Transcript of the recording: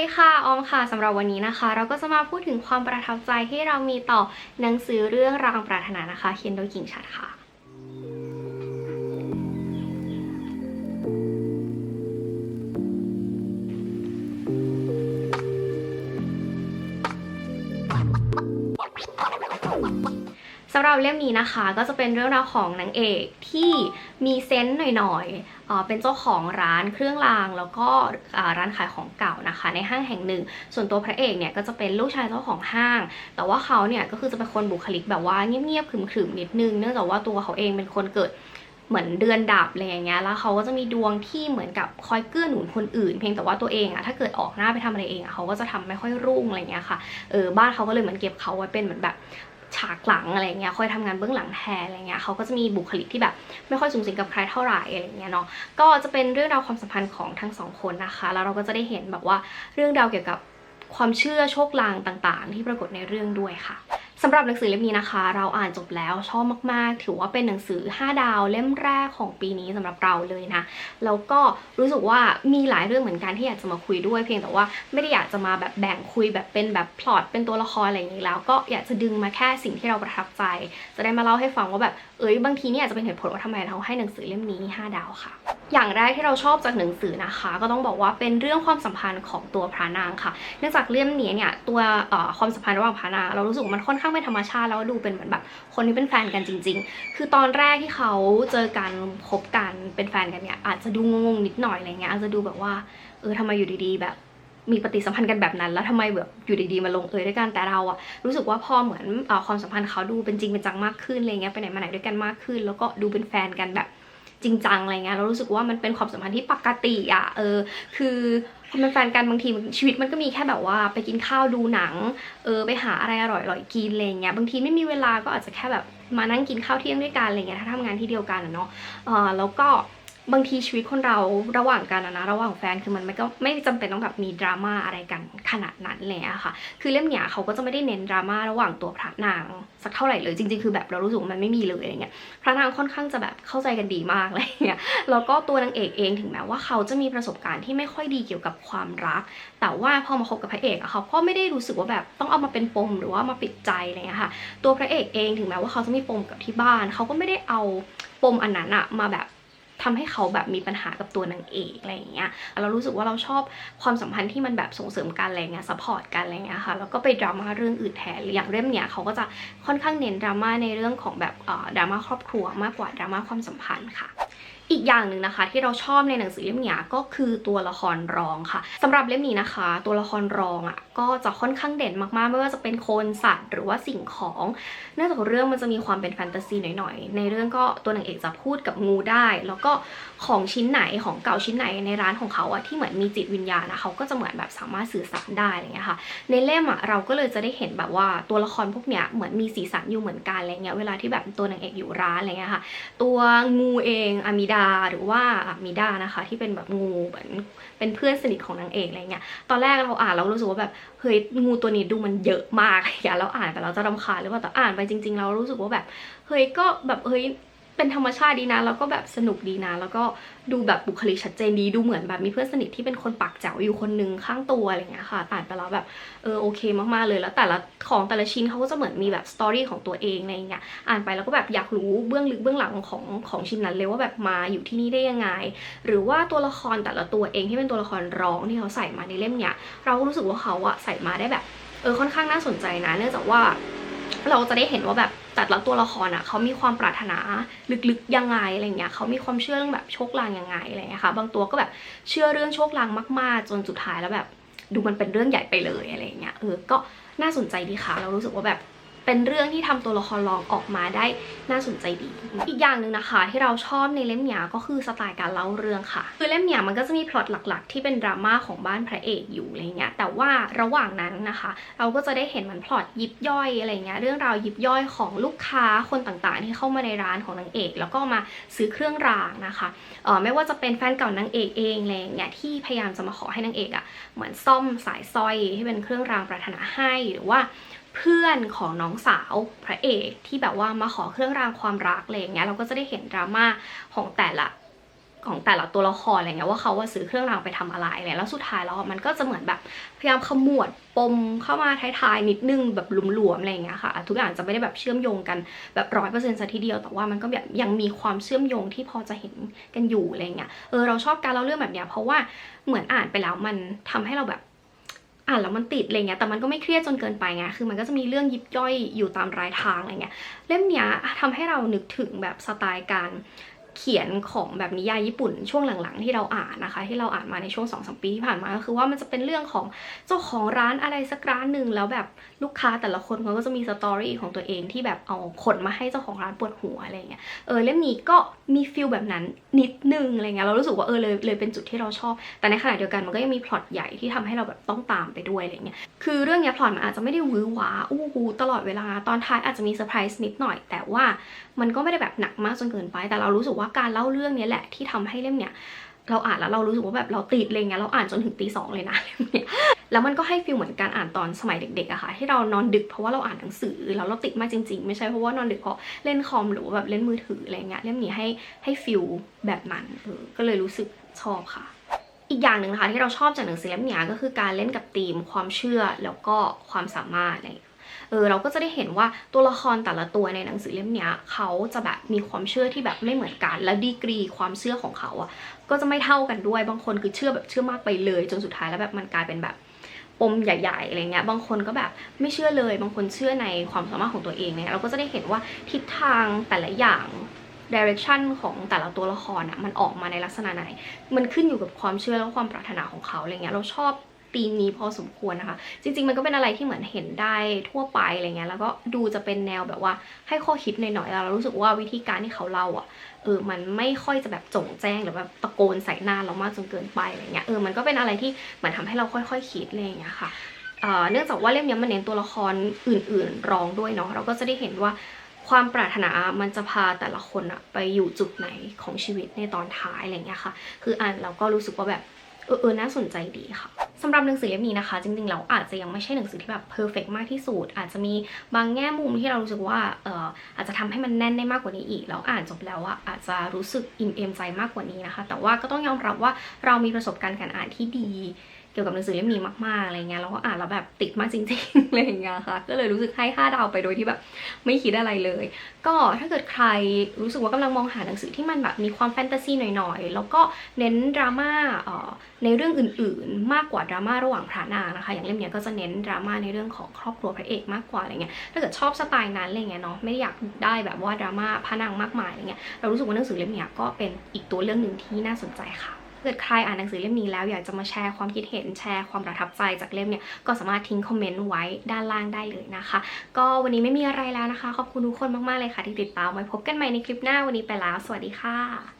ดีค่ะออมค่ะสำหรับวันนี้นะคะ เราก็จะมาพูดถึงความประทับใจที่เรามีต่อหนังสือเรื่องรางปรารถนานะคะเขียนโดยกิ่งชัดค่ะสำหรับเล่มนี้นะคะก็จะเป็นเรื่องราวของนางเอกที่มีเซนต์หน่อยๆ เป็นเจ้าของร้านเครื่องรางแล้วก็ร้านขายของเก่านะคะ ในห้างแห่งหนึ่ง ส่วนตัวพระเอกเนี่ยก็จะเป็นลูกชายเจ้าของห้าง แต่ว่าเขาเนี่ยก็คือจะเป็นคนบุคลิกแบบว่าเงียบๆขรึมๆนิดนึง เนื่องจากว่าตัวเขาเองเป็นคนเกิดเหมือนเดือนดับอะไรอย่างเงี้ย แล้วเขาก็จะมีดวงที่เหมือนกับคอยเกื้อหนุนคนอื่น เพียงแต่ว่าตัวเองอะถ้าเกิดออกหน้าไปทำอะไรเองอะเขาก็จะทำไม่ค่อยรุ่งอะไรเงี้ยค่ะ เออบ้านเขาก็เลยเหมือนเก็บเขาไว้เป็นเหมือนแบบ ฉากหลังอะไรเงี้ยคอยทำงานเบื้องหลังแทนอะไรเงี้ยเขาก็จะมีบุคลิกที่แบบ ไม่ค่อยสูงสิงกับใครเท่าไหร่อะไรเงี้ยเนาะก็จะเป็นเรื่องราวความสัมพันธ์ของทั้งสองคนนะคะ แล้วเราก็จะได้เห็นแบบว่าเรื่องราวเกี่ยวกับความเชื่อโชคลางต่างๆ ที่ปรากฏในเรื่องด้วยค่ะ สำหรับหนังสือเล่มนี้นะคะ เราอ่านจบแล้วชอบมากๆ ถือว่าเป็นหนังสือ 5 ดาวเล่มแรกของปีนี้สำหรับเราเลยนะแล้วก็รู้สึกว่ามีหลายเรื่องเหมือนกันที่อยากจะมาคุยด้วย เพียงแต่ว่าไม่ได้อยากจะมาแบบแบ่งคุยแบบเป็นแบบพล็อตเป็นตัวละครอะไรอย่างนี้แล้ว ก็อยากจะดึงมาแค่สิ่งที่เราประทับใจ จะได้มาเล่าให้ฟังว่าแบบเอ้ยบางทีเนี่ยอาจจะเป็นเหตุผลว่าทำไมเราให้หนังสือเล่มนี้ 5 ดาวค่ะ อย่างแรกที่เราชอบจากหนังสือนะคะ ก็ต้องบอกว่าเป็นเรื่องความสัมพันธ์ของตัวพระนางค่ะ เนื่องจากเล่มนี้เนี่ยตัวความสัมพันธ์ระหว่างพระนางเรารู้สึกว่ามันค่อนข้างเป็นธรรมชาติ แล้วก็ดูเป็นเหมือนแบบคนที่เป็นแฟนกันจริง ๆ คือตอนแรกที่เขาเจอกันคบกันเป็นแฟนกันเนี่ยอาจจะดูงงๆนิดหน่อยอะไรเงี้ยอาจจะดูแบบว่าเออทำไมอยู่ดีๆ แบบมีปฏิสัมพันธ์กันแบบนั้น แล้วทำไมแบบอยู่ดีๆมาลงเอยด้วยกันแต่เราอะรู้สึกว่าพอเหมือนอความสัมพันธ์เขาดูเป็นจริงเป็นจังมากขึ้นอะไรเงี้ยไปไหนมาไหนด้วยกันมากขึ้น แล้วก็ดูเป็นแฟนกันแบบ จริงจังอะไรเงี้ยเรารู้สึกว่ามันเป็นความสัมพันธ์ที่ปกติอะเออ คือคนเป็นแฟนกันบางทีชีวิตมันก็มีแค่แบบว่าไปกินข้าวดูหนัง เออไปหาอะไรอร่อยๆกินอะไรเงี้ยบางทีไม่มีเวลาก็อาจจะแค่แบบมานั่งกินข้าวเที่ยงด้วยกันอะไรเงี้ยถ้าทำงานที่เดียวกันอะเนาะเออแล้วก็ บางทีชีวิตคนเราระหว่างกันนะระหว่างแฟนคือมันไม่ก็ไม่จำเป็นต้องแบบมีดราม่าอะไรกันขนาดนั้นเลยอะค่ะ คือเล่มเนี้ยเขาก็จะไม่ได้เน้นดราม่าระหว่างตัวพระนางสักเท่าไหร่เลยจริง ๆ คือแบบเรารู้สึกมันไม่มีเลยอะไรเงี้ยพระนางค่อนข้างจะแบบเข้าใจกันดีมากอะไรเงี้ยแล้วก็ตัวนางเอกเองถึงแม้ว่าเขาจะมีประสบการณ์ที่ไม่ค่อยดีเกี่ยวกับความรัก แต่ว่าพอมาคบกับพระเอกอะเขาก็ไม่ได้รู้สึกว่าแบบต้องเอามาเป็นปมหรือว่ามาปิดใจอะไรเงี้ยค่ะ ตัวพระเอกเองถึงแม้ว่าเขาจะมีปมกับที่บ้าน เขาก็ไม่ได้เอาปมอันนั้นอะมาแบบ ทำให้เขาแบบมีปัญหากับตัวนางเอกอะไรอย่างเงี้ยเรารู้สึกว่าเราชอบความสัมพันธ์ที่มันแบบส่งเสริมกันอะไรเงี้ยซัพพอร์ตกันอะไรเงี้ยค่ะแล้วก็ไปดราม่าเรื่องอื่นแทนอย่างเล่มเนี้ยเขาก็จะค่อนข้างเน้นดราม่าในเรื่องของแบบดราม่าครอบครัวมากกว่าดราม่าความสัมพันธ์ค่ะ อีกอย่างหนึ่งนะคะ ที่เราชอบในหนังสือเล่มนี้ก็คือตัวละครรองค่ะสำหรับเล่มนี้นะคะ ตัวละครรองอะก็จะค่อนข้างเด่นมากๆ ไม่ว่าจะเป็นคนสัตว์หรือว่าสิ่งของ เนื่องจากเรื่องมันจะมีความเป็นแฟนตาซีหน่อยๆ ในเรื่องก็ตัวนางเอกจะพูดกับงูได้ แล้วก็ของชิ้นไหนของเก่าชิ้นไหนในร้านของเขาอะที่เหมือนมีจิตวิญญาณนะเขาก็จะเหมือนแบบสามารถสื่อสารได้อะไรเงี้ยค่ะ ในเล่มอะเราก็เลยจะได้เห็นแบบว่าตัวละครพวกเนี้ยเหมือนมีสีสันอยู่เหมือนกันอะไรเงี้ยเวลาที่แบบตัวนางเอกอยู่ร้านอะไรเงี้ยค่ะ ตัวงูเองอามิดาหรือว่ามิดานะคะ ที่เป็นแบบงูเหมือนเป็นเพื่อนสนิทของนางเอกอะไรเงี้ยตอนแรกเราอ่านเรารู้สึกว่าแบบเฮ้ยงูตัวนี้ดูมันเยอะมากอะไรอย่างเงี้ยเราอ่านไปเราจะรำคาญหรือเปล่าแต่อ่านไปจริง ๆ เรารู้สึกว่าแบบเฮ้ยก็แบบเฮ้ย เป็นธรรมชาติดีนะ แล้วก็แบบสนุกดีนะ แล้วก็ดูแบบบุคลิกชัดเจนดี ดูเหมือนแบบมีเพื่อนสนิทที่เป็นคนปากแจ๋วอยู่คนนึงข้างตัวอะไรเงี้ยค่ะ อ่านไปแล้วแบบเออโอเคมากๆเลย แล้วแต่ละของแต่ละชิ้นเขาก็จะเหมือนมีแบบสตอรี่ของตัวเองอะไรเงี้ย อ่านไปแล้วก็แบบอยากรู้เบื้องลึกเบื้องหลังของของชิ้นนั้นเลยว่าแบบมาอยู่ที่นี่ได้ยังไง หรือว่าตัวละครแต่ละตัวเองที่เป็นตัวละครร้องที่เขาใส่มาในเล่มเนี้ย เราก็รู้สึกว่าเขาอะใส่มาได้แบบเออค่อนข้างน่าสนใจนะ เนื่องจากว่า เราจะได้เห็นว่าแบบแต่ละตัวละครอะเขามีความปรารถนาลึกๆยังไงอะไรเงี้ยเขามีความเชื่อเรื่องแบบโชคลางยังไงอะไรเงี้ยค่ะบางตัวก็แบบเชื่อเรื่องโชคลางมาก ๆ จนสุดท้ายแล้วแบบ ดูมันเป็นเรื่องใหญ่ไปเลยอะไรเงี้ยเออก็น่าสนใจดีค่ะ เรารู้สึกว่าแบบ เป็นเรื่องที่ทำตัวละครรองออกมาได้น่าสนใจดี อีกอย่างหนึ่งนะคะ ที่เราชอบในเล่มเนี้ยก็คือสไตล์การเล่าเรื่องค่ะ คือเล่มเนี้ยมันก็จะมีพล็อตหลัก ๆ ที่เป็นดราม่าของบ้านพระเอกอยู่อะไรเงี้ยแต่ว่าระหว่างนั้นนะคะ เราก็จะได้เห็นมันพล็อตยิบย่อยอะไรเงี้ยเรื่องราวยิบย่อยของลูกค้าคนต่างๆ ที่เข้ามาในร้านของนางเอก แล้วก็มาซื้อเครื่องรางนะคะเออไม่ว่าจะเป็นแฟนเก่านางเอกเองอะไรเงี้ยที่พยายามจะมาขอให้นางเอกอะ่ะเหมือนซ่อมสายสร้อยให้เป็นเครื่องรางปรารถนาให้หรือว่า เพื่อนของน้องสาวพระเอกที่แบบว่ามาขอเครื่องรางความรักอะไรอย่างเงี้ยเราก็จะได้เห็นดราม่าของแต่ละของแต่ละตัวละครอะไรเงี้ยว่าเขาว่าซื้อเครื่องรางไปทำอะไรอะไรแล้วสุดท้ายแล้วมันก็จะเหมือนแบบพยายามขมวดปมเข้ามาท้ายๆนิดนึงแบบหลวมๆอะไรเงี้ยค่ะ ทุกอย่างจะไม่ได้แบบเชื่อมโยงกันแบบร้อยเปอร์เซ็นต์ซะทีเดียวแต่ว่ามันก็แบบยังมีความเชื่อมโยงที่พอจะเห็นกันอยู่อะไรเงี้ยเออเราชอบการเล่าเรื่องแบบเนี้ยเพราะว่าเหมือนอ่านไปแล้วมันทำให้เราแบบ อ่านแล้วมันติดอะไรเงี้ยแต่มันก็ไม่เครียดจนเกินไปไงคือมันก็จะมีเรื่องยิบย่อยอยู่ตามรายทางอะไรเงี้ยเล่มเนี้ยทำให้เรานึกถึงแบบสไตล์การ เขียนของแบบนิยายญี่ปุ่นช่วงหลังๆ ที่เราอ่านนะคะ ที่เราอ่านมาในช่วง2อสปีที่ผ่านมาก็คือว่ามันจะเป็นเรื่องของเจ้าของร้านอะไรสักร้านหนึ่งแล้วแบบลูกค้าแต่ละคนเขาก็จะมีสตอรี่ของตัวเองที่แบบเอาขนมาให้เจ้าของร้านปวดหัวอะไรเงี้ยเออเล่มนี้ก็มีฟิลแบบนั้นนิดนึงอะไรเงี้ยเรารู้สึกว่าเออเลยเลยเป็นจุดที่เราชอบ แต่ในขณะเดียวกันมันก็ยังมีพล็อตใหญ่ที่ทำให้เราแบบต้องตามไปด้วยอะไรเงี้ยคือเรื่องเนี้ยพล็อตมันอาจจะไม่ได้วือหวาอู้หูตลอดเวลาตอนท้ายอาจจะมีเซอร์ไพรส์นิดหน่อย แต่ว่ามันก็ไม่ได้แบบหนักมากจนเกินไปแต่เรารู้สึกว่าการเล่าเรื่องนี้แหละที่ทำให้เล่มเนี้ยเราอ่านแล้วเรารู้สึกว่าแบบเราติดเลยเงี้ยเราอ่านจนถึงตีสองเลยนะเล่มเนี้ยแล้วมันก็ให้ฟีลเหมือนการอ่านตอนสมัยเด็กๆอะค่ะที่เรานอนดึกเพราะว่าเราอ่านหนังสือแล้วเราติดมากจริง ๆ ไม่ใช่เพราะว่านอนดึกเพราะเล่นคอมหรือว่าแบบเล่นมือถืออะไรเงี้ยเล่มนี้ให้ให้ฟีลแบบนั้นเออก็เลยรู้สึกชอบค่ะ อีกอย่างหนึ่งนะคะที่เราชอบจากหนังสือเล่มนี้ก็คือการเล่นกับธีมความเชื่อแล้วก็ความสามารถอะไร เออเราก็จะได้เห็นว่าตัวละครแต่ละตัวในหนังสือเล่มนี้เขาจะแบบมีความเชื่อที่แบบไม่เหมือนกัน และดีกรีความเชื่อของเขาอะก็จะไม่เท่ากันด้วยบางคนคือเชื่อแบบเชื่อมากไปเลย จนสุดท้ายแล้วแบบมันกลายเป็นแบบปมใหญ่ๆอะไรเงี้ย บางคนก็แบบไม่เชื่อเลย บางคนเชื่อในความสามารถของตัวเองเนี่ยเราก็จะได้เห็นว่าทิศทางแต่ละอย่าง direction ของแต่ละตัวละครอะมันออกมาในลักษณะไหน มันขึ้นอยู่กับความเชื่อและความปรารถนาของเขาอะไรเงี้ย เราชอบ ธีมนี้พอสมควรนะคะ จริง ๆ มันก็เป็นอะไรที่เหมือนเห็นได้ทั่วไปอะไรเงี้ยแล้วก็ดูจะเป็นแนวแบบว่าให้ข้อคิดหน่อยๆแล้วเรารู้สึกว่าวิธีการที่เขาเล่าอะเออมันไม่ค่อยจะแบบจงแจ้งหรือแบบตะโกนใส่หน้าเรามากจนเกินไปอะไรเงี้ยเออมันก็เป็นอะไรที่เหมือนทำให้เราค่อยๆคิดอะไรเงี้ยค่ะเนื่องจากว่าเล่มนี้มันเน้นตัวละครอื่นๆรองด้วยเนาะเราก็จะได้เห็นว่าความปรารถนามันจะพาแต่ละคนอะไปอยู่จุดไหนของชีวิตในตอนท้ายอะไรเงี้ยค่ะ คืออ่านเราก็รู้สึกว่าแบบ ออเออน่าสนใจดีค่ะสำหรับหนังสือเล่มนี้นะคะ จริงๆเราอาจจะยังไม่ใช่หนังสือที่แบบเพอร์เฟกมากที่สุดอาจจะมีบางแง่มุมที่เรารู้สึกว่าเอออาจจะทำให้มันแน่นได้มากกว่านี้อีก แล้วอ่านจบแล้วอะอาจจะรู้สึกอิ่มเอมใจมากกว่านี้นะคะ แต่ว่าก็ต้องยอมรับว่าเรามีประสบการณ์การอ่านที่ดี เกี่ยวกับหนังสือเล่มนี้มากๆอะไรเงี้ยแล้วก็อ่านแล้วแบบติดมากจริงๆอะไรเงี้ยค่ะ ก็เลยรู้สึกให้ค่าดาวไปโดยที่แบบไม่คิดอะไรเลย ก็ถ้าเกิดใครรู้สึกว่ากำลังมองหาหนังสือที่มันแบบมีความแฟนตาซีหน่อยๆ แล้วก็เน้นดราม่าเอ่อในเรื่องอื่นๆ มากกว่าดราม่าระหว่างพระนางนะคะ อย่างเล่มเนี้ยก็จะเน้นดราม่าในเรื่องของครอบครัวพระเอกมากกว่าอะไรเงี้ยถ้าเกิดชอบสไตล์นั้นอะไรเงี้ยเนาะไม่ได้อยากได้แบบว่าดราม่าพระนางมากมายอะไรเงี้ยเรารู้สึกว่าหนังสือเล่มเนี้ยก็เป็นอีกตัวเรื่องหนึ่งที่น่าสนใจค่ะ เกิดใครอ่านหนังสือเล่มนี้แล้วอยากจะมาแชร์ความคิดเห็นแชร์ความประทับใจจากเล่มเนี่ยก็สามารถทิ้งคอมเมนต์ไว้ด้านล่างได้เลยนะคะ ก็วันนี้ไม่มีอะไรแล้วนะคะ ขอบคุณทุกคนมากๆเลยค่ะที่ติดตามไว้พบกันใหม่ในคลิปหน้าวันนี้ไปแล้ว สวัสดีค่ะ